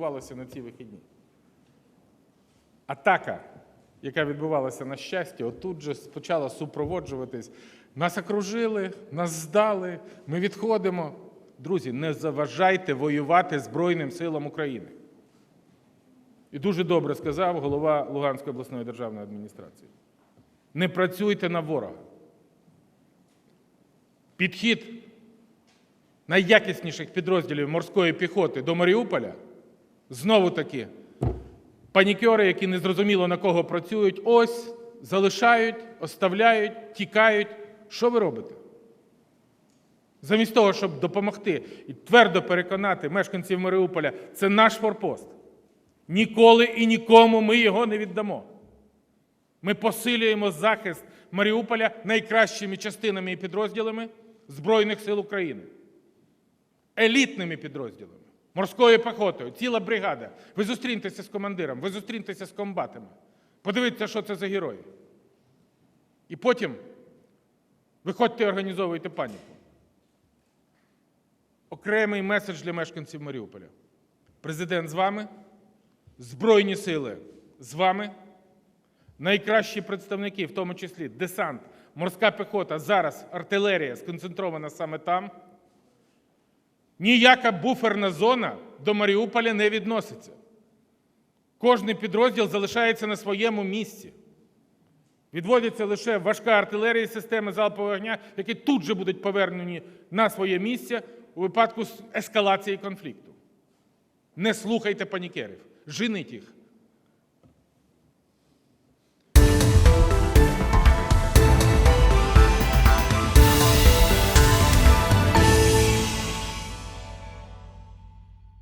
відбувалося на ці вихідні. Атака, яка відбувалася на щастя, отут же почала супроводжуватись. Нас окружили, нас здали, ми відходимо. Друзі, не заважайте воювати Збройним силам України. І дуже добре сказав голова Луганської обласної державної адміністрації. Не працюйте на ворога. Підхід найякісніших підрозділів морської піхоти до Маріуполя знову таки панікери, які незрозуміло на кого працюють, ось залишають, оставляють, тікають. Що ви робите? Замість того, щоб допомогти і твердо переконати мешканців Маріуполя, це наш форпост. Ніколи і нікому ми його не віддамо. Ми посилюємо захист Маріуполя найкращими частинами і підрозділами Збройних сил України, елітними підрозділами, морською пехотою, ціла бригада. Ви зустріньтеся з командиром, ви зустріньтеся з комбатами. Подивіться, що це за герої. І потім виходьте і організовуйте паніку. Окремий меседж для мешканців Маріуполя. Президент з вами, Збройні сили з вами, найкращі представники, в тому числі десант, морська піхота, зараз артилерія сконцентрована саме там. Ніяка буферна зона до Маріуполя не відноситься. Кожний підрозділ залишається на своєму місці. Відводяться лише важка артилерія системи залпового вогня, які тут же будуть повернені на своє місце у випадку ескалації конфлікту. Не слухайте панікерів, женіть їх.